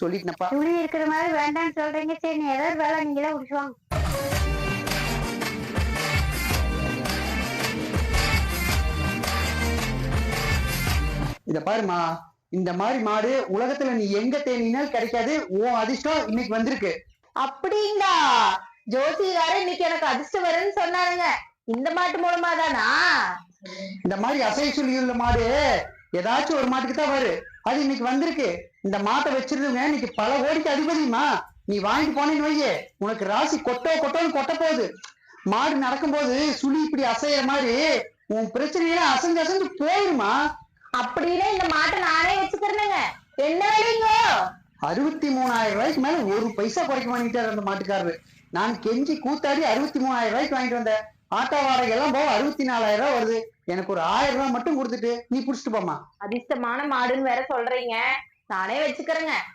சொல்லிட்டேனப்பா துளி இருக்கிற மாதிரி வேண்டாம்னு சொல்றீங்க. சரி நீ ஏதாவது வேலை நீங்களே முடிச்சுவாங்க. இத பாருமா இந்த மாதிரி மாடு உலகத்துல நீ எங்க தேடினாலும் கிடைக்காது. உன் அதிர்ஷ்டம் இன்னைக்கு வந்திருக்கு. அப்படிங்களா? ஜோசிகாரன் இன்னைக்கு எனக்கு அதிர்ஷ்டம் வரும்னு சொன்னாருங்க. இந்த மாட்டு மூலமா தானா இந்த மாதிரி அசை சொல்லி உள்ள மாடு ஏதாச்சும் ஒரு மாட்டுக்கு தான் வரும் அது இன்னைக்கு வந்திருக்கு. இந்த மாட்டை வச்சிருந்தவங்க இன்னைக்கு பல கோடிக்கு அதிபதிமா நீ வாங்கிட்டு போனேன்னு வையே. உனக்கு ராசி கொட்டோ கொட்டோன்னு கொட்ட போகுது. மாடு நடக்கும்போது சுழி இப்படி அசையற மாதிரி உன் பிரச்சனையெல்லாம் அசைஞ்சு அசைஞ்சு போயிருமா? அப்படின்னு இந்த மாட்டை நானே வச்சுக்கிறேனுங்க. என்ன வேலைங்க? அறுபத்தி மூணாயிரம் ரூபாய்க்கு மேல ஒரு பைசா குறைக்க வாங்கிட்டாரு அந்த மாட்டுக்காரரு. நான் கெஞ்சி கூத்தாடி அறுபத்தி மூணாயிரம் ரூபாய்க்கு வாங்கிட்டு வந்தேன். ஆட்டோ வாடகை எல்லாம் போக அறுபத்தி நாலாயிரம் ரூபாய் வருது. எனக்கு ஒரு ஆயிரம் ரூபாய் மட்டும் கொடுத்துட்டு நீ புடிச்சிட்டு போமா அதிர்ஷ்டமான மாடுன்னு வேற சொல்றீங்க. நானே வச்சுக்கிறேங்க.